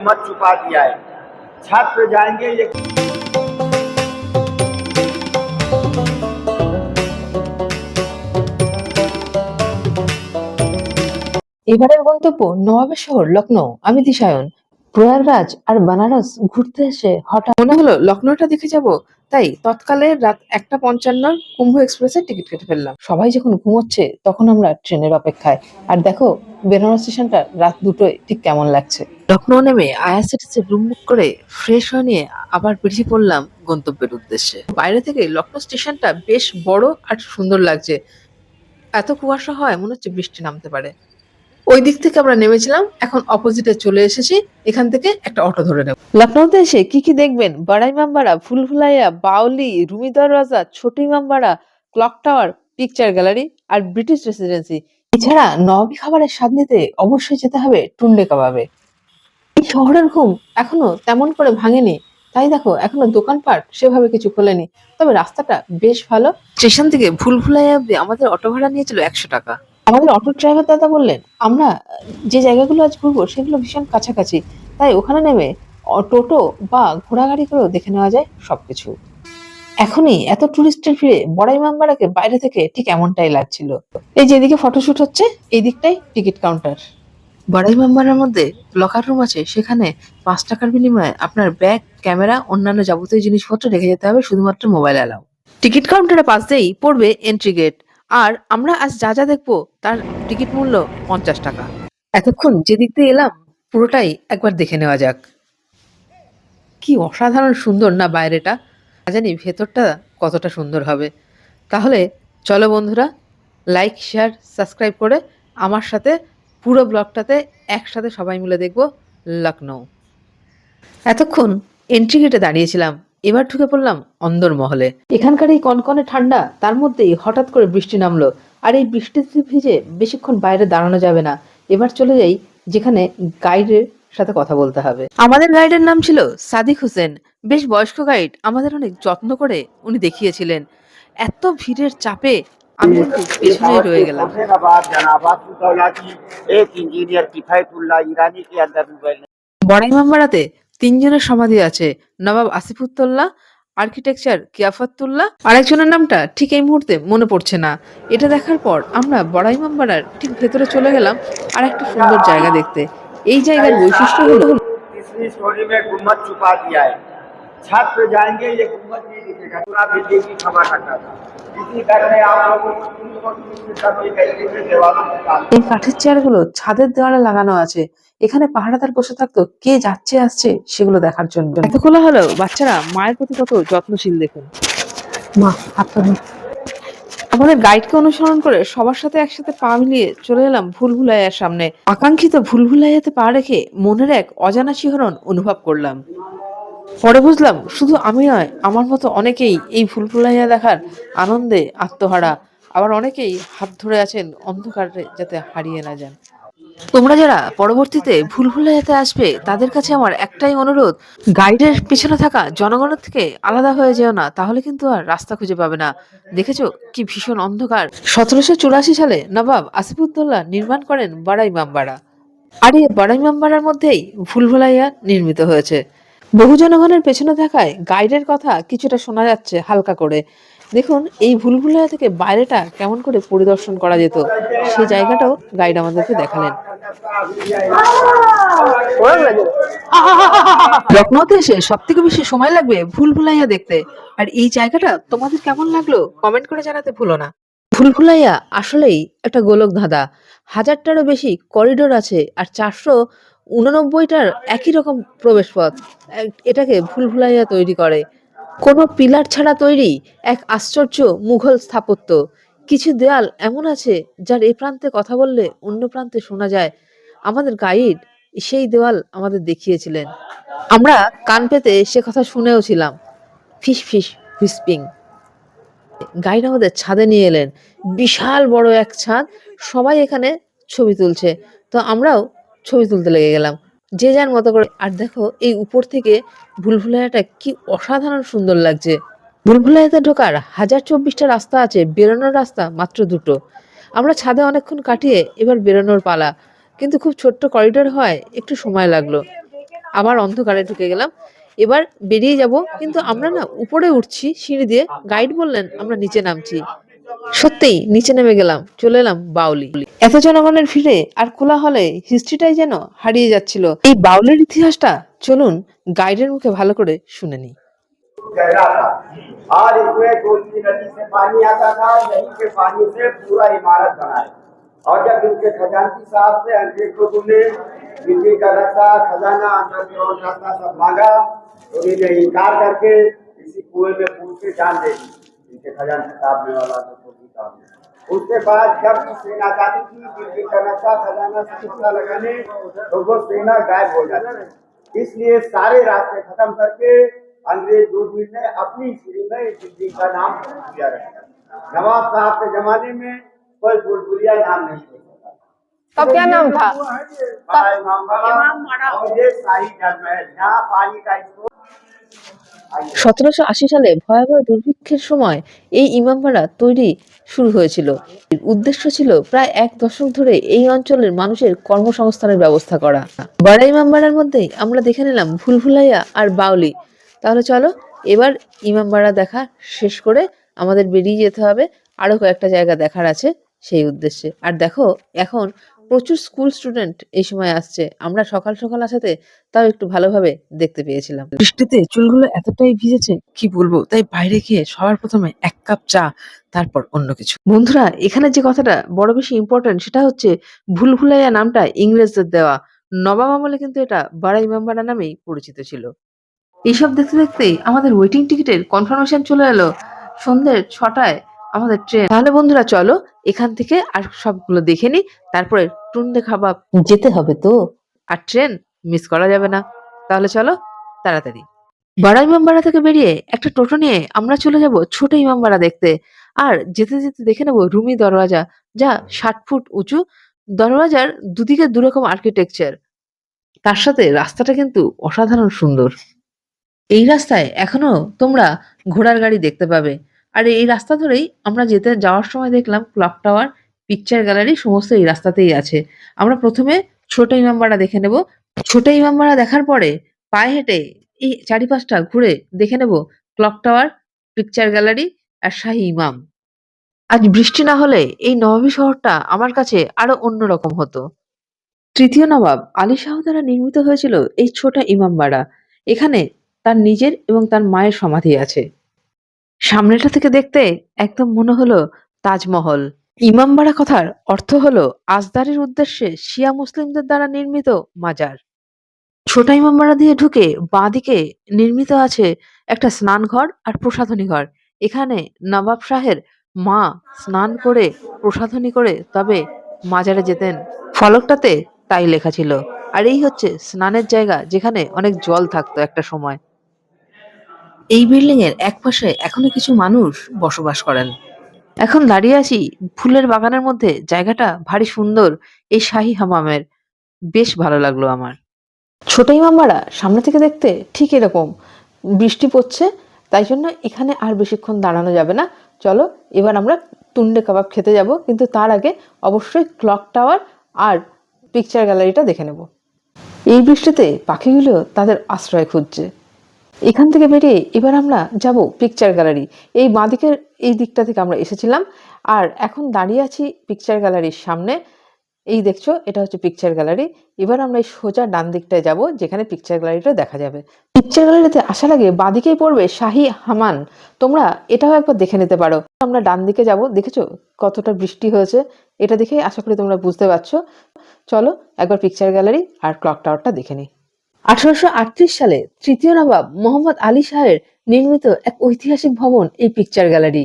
मत छुपा दिया है छत पे जाएंगे ये এবারের গন্তব্য নবাবের শহর লখনৌ আমি দিশায়ন প্রয়াগরাজ আর বানারস ঘুরতে এসে হঠাৎ মনে হলো লখনৌটা দেখে যাব তাই তৎকালে রাত একটা পঞ্চান্ন কুম্ভ এক্সপ্রেসের টিকিট কেটে ফেললাম। সবাই যখন ঘুমোচ্ছে, তখন আমরা ট্রেনের অপেক্ষায়। আর দেখো বেনারস স্টেশনটা রাত দুটোয় ঠিক কেমন লাগছে। লখনৌ নেমে আইআরসিটিসি রুম বুক করে ফ্রেশ হয়ে নিয়ে আবার বেরিয়ে পড়লাম গন্তব্যের উদ্দেশ্যে। বাইরে থেকে লখনৌ স্টেশনটা বেশ বড় আর সুন্দর লাগছে। এত কুয়াশা হয় মনে হচ্ছে বৃষ্টি নামতে পারে। ওই দিক থেকে আমরা নেমেছিলাম এখন অপোজিটে চলে এসেছি এখান থেকে একটা অটো ধরে নেব। লখনৌতে এসে কি কি দেখবেন? বাড়াই মামবাড়া ফুলফুলাইয়া Baoli Rumi Darwaza Chhoti Imambara clock tower picture gallery আর ব্রিটিশ রেসিডেন্সি এছাড়া নবাবী খাবারের স্বাদ নিতে অবশ্যই যেতে হবে টুন্ডে কাবাবে। এই শহরের ঘুম এখনও তেমন করে ভাঙেনি। তাই দেখো এখনও দোকানপাট সেভাবে কিছু খোলেনি। তবে রাস্তাটা বেশ ভালো। স্টেশন থেকে ভুলভুলাইয়া অব্দি আমাদের অটো ভাড়া নিয়েছিল একশো টাকা। আমাদের অটো ড্রাইভার দাদা বললেন, আমরা যে জায়গাগুলো আজ ঘুরবো সেগুলো ভীষণ কাছাকাছি। তাই ওখানে নেমে টোটো বা ঘোড়াগাড়ি করেও দেখে নেওয়া যায় সবকিছু। এখনই এত টুরিস্টের ভিড়ে বড়াই মামবাড়াকে বাইরে থেকে ঠিক এমনটাই লাগছিল। এই যেদিকে ফটোশুট হচ্ছে, এই দিকটাই টিকিট কাউন্টার। বড়াই মামবাড়ার মধ্যে লকার রুম আছে, সেখানে পাঁচ টাকার বিনিময়ে আপনার ব্যাগ, ক্যামেরা, অন্যান্য যাবতীয় জিনিসপত্র রেখে যেতে হবে, শুধুমাত্র মোবাইল অ্যালাউ। টিকিট কাউন্টারের পাশ দিয়েই পড়বে এন্ট্রি গেট আর আমরা আজ যা যা দেখব তার টিকিট মূল্য পঞ্চাশ টাকা। এতক্ষণ যেদিক দিয়ে এলাম, পুরোটাই একবার দেখে নেওয়া যাক। কি অসাধারণ সুন্দর না বাইরেটা। জানি ভেতরটা কতটা সুন্দর হবে। তাহলে চলো বন্ধুরা লাইক শেয়ার সাবস্ক্রাইব করে আমার সাথে পুরো ব্লগটাতে একসাথে সবাই মিলে দেখব লখনৌ এতক্ষণ এন্ট্রি গেটে দাঁড়িয়েছিলাম। এবার ঢুকে পড়লাম অন্দরমহলে এখানকার এই কনকনে ঠান্ডা তার মধ্যেই হঠাৎ করে বৃষ্টি নামলো। আর এই বৃষ্টিতে ভিজে বেশিক্ষণ বাইরে দাঁড়ানো যাবে না। এবার চলে যাই যেখানে গাইডের সাথে কথা বলতে হবে। আমাদের গাইডের নাম ছিল সাদিক হোসেন। বেশ বয়স্ক গাইড আমাদের অনেক যত্ন করে উনি দেখিয়েছিলেন। এত ভিড়ের চাপে আমি একটু পেছনেই রয়ে গেলাম। বড়াই মামারাতে তিনজনের সমাধি আছে নবাব আসিফুদ্দৌল্লাহ আর্কিটেকচার কিয়াফাতুল্লাহ আরেকজনের নামটা ঠিক এই মুহূর্তে মনে পড়ছে না এটা দেখার পর আমরা বড়াই মামবাড়ার ঠিক ভেতরে চলে গেলাম আর একটা সুন্দর জায়গা দেখতে এই জায়গার বৈশিষ্ট্য হলো तीसरी स्टोरी में गुम्बद छुपा दिया है छत पे जाएंगे ये गुम्बद नहीं दिखेगा पूरा बिजली की खबर रखा था এই কাঠের চেয়ারগুলো ছাদের দেওয়ালে লাগানো আছে। এখানে পাহারাদার বসে থাকতো কে যাচ্ছে আসছে সেগুলো দেখার জন্য। এত খোলা হলেও বাচ্চারা মায়ের প্রতি কত যত্নশীল দেখুন। মা হাতটা আমাদের গাইডকে অনুসরণ করে সবার সাথে একসাথে পা মিলিয়ে চলে এলাম ভুলভুলাইয়ার সামনে। আকাঙ্ক্ষিত ভুলভুলাইয়াতে পা রেখে মনের এক অজানা শিহরণ অনুভব করলাম। পরে বুঝলাম শুধু আমি নয়, আমার মতো অনেকেই এই ভুলভুলাইয়া দেখার আনন্দে আত্মহারা। আবার অনেকেই হাত ধরে আছেন অন্ধকারে যাতে হারিয়ে না যান। তোমরা যারা পরবর্তীতে ভুলভুলাইয়াতে আসবে, তাদের কাছে আমার একটাই অনুরোধ, গাইডের পেছনে থাকা জনগণের থেকে আলাদা হয়ে যেও না, তাহলে কিন্তু আর রাস্তা খুঁজে পাবে না। দেখেছ কি ভীষণ অন্ধকার। সতেরোশো চুরাশি সালে নবাব আসিফুদ্দৌল্লাহ নির্মাণ করেন বাড়াই মামবাড়া আর এই বাড়াই মামবাড়ার মধ্যেই ভুলভুলাইয়া নির্মিত হয়েছে। বহু জনগণের পেছনে থাকায় গাইডের কথা কিছুটা শোনা যাচ্ছে হালকা করে। দেখুন, এই ভুলভুলাইয়া থেকে বাইরেটা কেমন করে পরিদর্শন করা যেত, সেই জায়গাটাও গাইড আমাদেরকে দেখালেন। লখনৌতে এসে সব থেকে বেশি সময় লাগবে ভুলভুলাইয়া দেখতে। আর এই জায়গাটা তোমাদের কেমন লাগল কমেন্ট করে জানাতে ভুলো না। ভুলভুলাইয়া আসলেই একটা গোলক ধাঁধা হাজারটারও বেশি করিডোর আছে আর চারশো উননব্বইটার একই রকম প্রবেশপথ, এটাকে ভুলভুলাইয়া তৈরি করে। কোনো পিলার ছাড়া তৈরি এক আশ্চর্য মুঘল স্থাপত্য। কিছু দেয়াল এমন আছে যার এ প্রান্তে কথা বললে অন্য প্রান্তে শোনা যায়, আমাদের গাইড সেই দেওয়াল আমাদের দেখিয়েছিলেন। আমরা কান পেতে সে কথা শুনেও ছিলাম। ফিস ফিস হুইস্পিং। গাইড আমাদের ছাদে নিয়ে এলেন। বিশাল বড় এক ছাদ, সবাই এখানে ছবি তুলছে। তো আমরাও ছবি তুলতে লেগে গেলাম। যে যার মতো করে। আর দেখো, এই উপর থেকে ভুলভুলাইয়াটা কি অসাধারণ সুন্দর লাগছে। ভুলভুলাইয়াতে ঢোকার হাজার চব্বিশটা রাস্তা আছে, বেরোনোর রাস্তা মাত্র দুটো। আমরা ছাদে অনেকক্ষণ কাটিয়ে এবার বেরোনোর পালা। কিন্তু খুব ছোট্ট করিডোর হয়, একটু সময় লাগল। আবার অন্ধকারে ঢুকে গেলাম। এবার বেরিয়ে যাব, কিন্তু আমরা না উপরে উঠছি, সিঁড়ি দিয়ে। গাইড বললেন, আমরা নিচে নামছি। সত্যিই নিচে নেমে গেলাম চলে এলাম বাউলি এত জনগণের ভিড়ে আর কোলাহলে হিস্ট্রিটাই যেন হারিয়ে যাচ্ছিল এই বাউলের ইতিহাসটা চলুন গাইডের মুখে ভালো করে শুনে নিই गहरा था और इसमें कोसी नदी से पानी आता था यहीं के पानी से पूरा इमारत बनाए और जब इनके खजानची साहब से अंग्रेज को तुमने दिल्ली का रखा खजाना अंदर से और रास्ता सब मांगा तो इन्होंने इनकार करके इसी कुएं में पूछ के जान दे दी इनके वाला तो काम उसके बाद जब सेना जाती थी दिल्ली का नक्शा खजाना से लगाने तो वो सेना गायब हो जाती थी। इसलिए सारे रास्ते खत्म करके अंग्रेज़ दूरबीन ने अपनी सीढ़ी में दिल्ली का नाम दिया रखा। नवाब साहब के जमाने में कोई बुलबुलिया नाम नहीं दे तब क्या नाम था? इमाम और ये शाही जन्म है। यहाँ पानी का সতেরোশো আশি সালে ভয়াবহ দুর্ভিক্ষের সময় এই ইমামবাড়া তৈরি শুরু হয়েছিল। উদ্দেশ্য ছিল প্রায় এক দশক ধরে এই অঞ্চলের মানুষের কর্মসংস্থানের ব্যবস্থা করা। বাড়া ইমামবাড়ার মধ্যেই আমরা দেখে নিলাম ভুলভুলাইয়া আর বাউলি। তাহলে চলো, এবার ইমামবাড়া দেখা শেষ করে আমাদের বেরিয়ে যেতে হবে। আরও কয়েকটা জায়গা দেখার আছে সেই উদ্দেশ্যে। আর দেখো, এখন প্রচুর স্কুল স্টুডেন্ট এই সময় আসছে। আমরা সকাল সকাল আসাতে তাও একটু ভালোভাবে দেখতে পেয়েছিলাম। বৃষ্টিতে চুলগুলো এতটাই ভিজেছে, কি বলব? তাই বাইরে গিয়ে সবার প্রথমে এক কাপ চা, তারপর অন্য কিছু। বন্ধুরা, এখানে যে কথাটা বড় বেশি ইম্পর্টেন্ট সেটা হচ্ছে ভুলভুলাইয়া নামটা ইংরেজদের দেওয়া। নবাব আমলে কিন্তু এটা বাড়া ইমামবাড়া নামেই পরিচিত ছিল। এইসব দেখতে দেখতেই আমাদের ওয়েটিং টিকিটের কনফার্মেশন চলে এলো। সন্ধ্যে ছটায় আমাদের ট্রেন তাহলে বন্ধুরা চলো এখান থেকে আর সবগুলো দেখে নি তারপরে টুন্ডে খাবাব যেতে হবে তো। আর ট্রেন মিস করা যাবে না। তাহলে চলো তাড়াতাড়ি। বড় ইমামবাড়া থেকে বেরিয়ে একটা টোটো নিয়ে আমরা চলে যাব ছোট ইমামবাড়া দেখতে। আর যেতে যেতে দেখে নেব রুমি দরওয়াজা যা ষাট ফুট উঁচু। দরওয়াজার দুদিকে দুরকম আর্কিটেকচার তার সাথে রাস্তাটা কিন্তু অসাধারণ সুন্দর। এই রাস্তায় এখনও তোমরা ঘোড়ার গাড়ি দেখতে পাবে। আর এই রাস্তা ধরেই আমরা যেতে, যাওয়ার সময় দেখলাম ক্লক টাওয়ার, পিকচার গ্যালারি সমস্ত এই রাস্তাতেই আছে। আমরা প্রথমে ছোট ইমামবাড়া দেখে নেব। ছোট ইমামবাড়া দেখার পরে পায়ে হেঁটে এই চারিপাশটা ঘুরে দেখে নেব ক্লক টাওয়ার, পিকচার গ্যালারি আর শাহী ইমাম। আজ বৃষ্টি না হলে এই নবাবী শহরটা আমার কাছে আরও অন্যরকম হতো। তৃতীয় নবাব আলী শাহ দ্বারা নির্মিত হয়েছিল এই ছোট ইমামবাড়া। এখানে তার নিজের এবং তার মায়ের সমাধি আছে। সামনেটা থেকে দেখতে একদম মনে হলো তাজমহল। ইমামবাড়া কথার অর্থ হলো আজদারের উদ্দেশ্যে শিয়া মুসলিমদের দ্বারা নির্মিত মাজার। ছোট ইমামবাড়া দিয়ে ঢুকে বাঁদিকে নির্মিত আছে একটা স্নানঘর আর প্রসাধনী ঘর। এখানে নবাব শাহের মা স্নান করে, প্রসাধনী করে তবে মাজারে যেতেন। ফলকটাতে তাই লেখা ছিল। আর এই হচ্ছে স্নানের জায়গা যেখানে অনেক জল থাকতো একটা সময়। এই বিল্ডিং এর একপাশে এখনও কিছু মানুষ বসবাস করেন। এখন দাঁড়িয়ে আছি ফুলের বাগানের মধ্যে, জায়গাটা ভারী সুন্দর, এই শাহী হামামের। বেশ ভালো লাগল আমার। ছোট ইমামবাড়া সামনে থেকে দেখতে ঠিক এরকম। বৃষ্টি পড়ছে, তাই জন্য এখানে আর বেশিক্ষণ দাঁড়ানো যাবে না। চলো, এবার আমরা তুন্ডে কাবাব খেতে যাব, কিন্তু তার আগে অবশ্যই ক্লক টাওয়ার আর পিকচার গ্যালারিটা দেখে নেব। এই বৃষ্টিতে পাখিগুলো তাদের আশ্রয় খুঁজছে। এখান থেকে বেরিয়ে এবার আমরা যাব পিকচার গ্যালারি এই বাঁদিকের এই দিকটা থেকে আমরা এসেছিলাম। আর এখন দাঁড়িয়ে আছি পিকচার গ্যালারির সামনে। এই দেখছ, এটা হচ্ছে পিকচার গ্যালারি এবার আমরা এই সোজা ডান দিকটায় যাব, যেখানে পিকচার গ্যালারিটা দেখা যাবে। পিকচার গ্যালারিতে আসার আগে বাঁদিকেই পড়বে শাহী হামান। তোমরা এটাও একবার দেখে নিতে পারো। আমরা ডান দিকে যাব, দেখেছ কতটা বৃষ্টি হয়েছে? এটা দেখে আশা করি তোমরা বুঝতে পারছ। চলো একবার পিকচার গ্যালারি আর ক্লক টাওয়ারটা দেখে নিই। আঠারোশো আটত্রিশ সালে তৃতীয় নবাব মোহাম্মদ আলী শাহের নির্মিত এক ঐতিহাসিক ভবন এই পিকচার গ্যালারি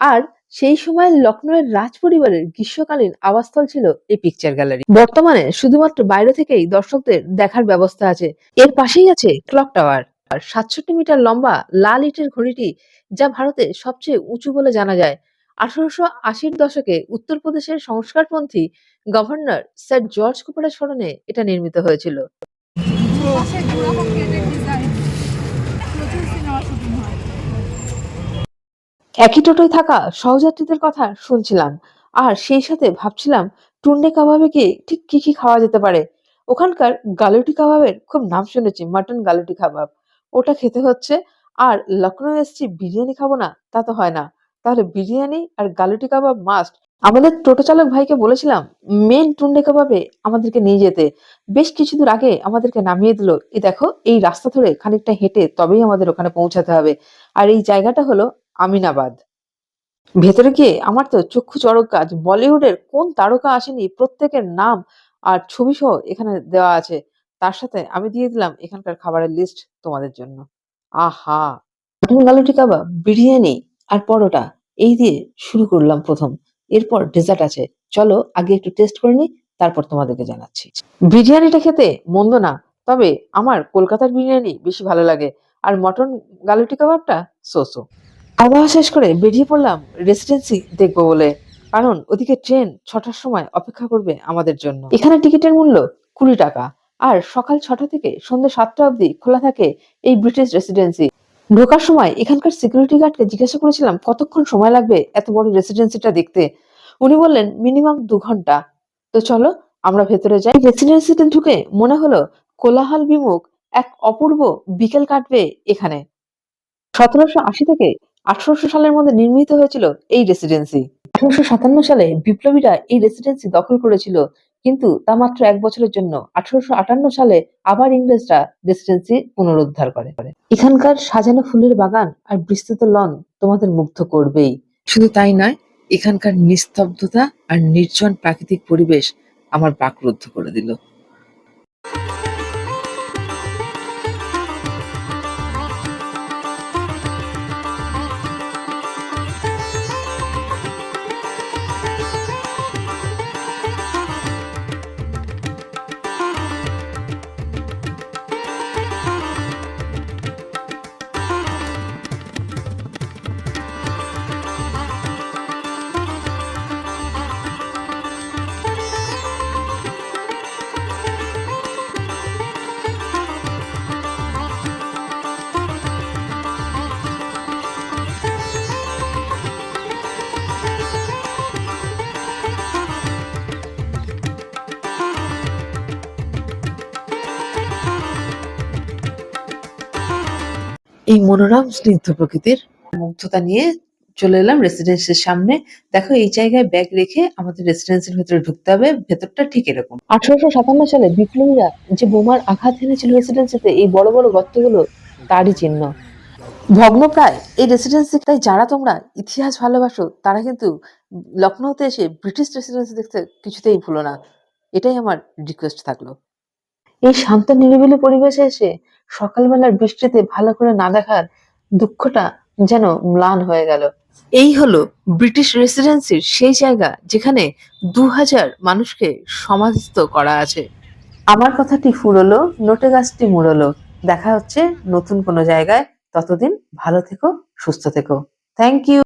আর সেই সময় লখনৌয়ের রাজ পরিবারের গ্রীষ্মকালীন আবাসস্থল ছিল এই পিকচার গ্যালারি বর্তমানে শুধুমাত্র বাইরে থেকেই দর্শকদের দেখার ব্যবস্থা আছে। এর পাশেই আছে ক্লক টাওয়ার আর সাতষট্টি মিটার লম্বা লাল ইটের ঘড়িটি যা ভারতের সবচেয়ে উঁচু বলে জানা যায়। আঠারোশো আশির দশকে উত্তরপ্রদেশের সংস্কারপন্থী গভর্নর স্যার জর্জ কুপারের স্মরণে এটা নির্মিত হয়েছিল। একই টোটোয় থাকা সহযাত্রীদের কথা শুনছিলাম। আর সেই সাথে ভাবছিলাম টুন্ডে কাবাবে গিয়ে ঠিক কি কি খাওয়া যেতে পারে। ওখানকার গালুটি কাবাবের খুব নাম শুনেছি মাটন গালুটি কাবাব। ওটা খেতে হচ্ছে আর লখনৌ এসছি বিরিয়ানি খাব না তা তো হয় না। তাহলে বিরিয়ানি আর গালুটি কাবাব মাস্ট আমাদের টোটো চালক ভাইকে বলেছিলাম, মেন টুন্ডে কাবাবে আমাদেরকে নিয়ে যেতে। বেশ কিছু দূর আগে আমাদেরকে নামিয়ে দিল। এই দেখো, এই রাস্তা ধরে খানিকটা হেঁটে তবেই আমাদের ওখানে পৌঁছাতে হবে। আর এই জায়গাটা হলো আমিনাবাদ। ভেতরে গিয়ে আমার তো চক্ষু চড়ক কাজ। বলিউডের কোন তারকা আসেনি, প্রত্যেকের নাম আর ছবি সহ এখানে দেওয়া আছে। তার সাথে আমি দিয়ে দিলাম এখানকার খাবারের লিস্ট তোমাদের জন্য। আহা! মটন গালুটি কাবাব, বিরিয়ানি আর পরোটা, এই দিয়ে শুরু করলাম প্রথম। এরপর ডেজার্ট আছে। চলো আগে একটু টেস্ট করে নিই, তারপর তোমাদেরকে জানাচ্ছি। বিরিয়ানিটা খেতে মন্দ না, তবে আমার কলকাতার বিরিয়ানি বেশি ভালো লাগে। আর মটন গালুটি কাবাবটা সোসো খাওয়া শেষ করে বেরিয়ে পড়লাম রেসিডেন্সি দেখব বলে। কারণ ওদিকে ট্রেন ছটার সময় অপেক্ষা করবে আমাদের জন্য। এখানে টিকিটের মূল্য কুড়ি টাকা। আর সকাল ছটা থেকে সন্ধ্যে সাতটা অবধি খোলা থাকে এই ব্রিটিশ রেসিডেন্সি ঢোকার সময় এখানকার সিকিউরিটি গার্ডকে জিজ্ঞাসা করেছিলাম, কতক্ষণ সময় লাগবে এত বড় রেসিডেন্সিটা দেখতে? উনি বললেন মিনিমাম দু ঘণ্টা। তো চলো, আমরা ভেতরে যাই। রেসিডেন্সিতে ঢুকে মনে হলো কোলাহল বিমুখ এক অপূর্ব বিকেল কাটবে এখানে। সতেরোশো আশি থেকে আঠারোশো সালের মধ্যে নির্মিত হয়েছিল এই রেসিডেন্সি আঠারোশো সাতান্ন সালে বিপ্লবীরা এই রেসিডেন্সি দখল করেছিল কিন্তু তা মাত্র এক বছরের জন্য আঠারোশো আটান্ন সালে আবার ইংরেজরা রেসিডেন্সি পুনরুদ্ধার করে। এখানকার সাজানো ফুলের বাগান আর বিস্তৃত লন তোমাদের মুগ্ধ করবেই। শুধু তাই নয়, এখানকার নিস্তব্ধতা আর নির্জন প্রাকৃতিক পরিবেশ আমার বাকরুদ্ধ করে দিল। এই মনোরম, স্নিগ্ধ প্রকৃতির মুগ্ধতা নিয়ে চলে এলাম রেসিডেন্সির সামনে। দেখো, এই জায়গায় ব্যাগ রেখে আমাদের রেসিডেন্সির ভেতরে ঢুকতে হবে। ভেতরটা ঠিক এরকম। আঠারোশো সাতান্ন সালে বিপ্লবীরা যে বোমার আঘাত এনেছিল রেসিডেন্সিতে এই বড় বড় গর্তগুলো তারই চিহ্ন। ভগ্নপ্রায় এই রেসিডেন্সি তাই যারা তোমরা ইতিহাস ভালোবাসো, তারা কিন্তু লখনৌতে এসে ব্রিটিশ রেসিডেন্সি দেখতে কিছুতেই ভুলো না। এটাই আমার রিকোয়েস্ট থাকল। এই শান্ত নিরিবিলি পরিবেশে এসে সকালবেলার বৃষ্টিতে ভালো করে না দেখার দুঃখটা যেন ম্লান হয়ে গেল। এই হলো ব্রিটিশ রেসিডেন্সির সেই জায়গা যেখানে দু হাজার মানুষকে সমাধিস্থ করা আছে। আমার কথাটি ফুরলো, নোটে গাছটি মুড়লো। দেখা হচ্ছে নতুন কোনো জায়গায়। ততদিন ভালো থেকো, সুস্থ থেকো। Thank you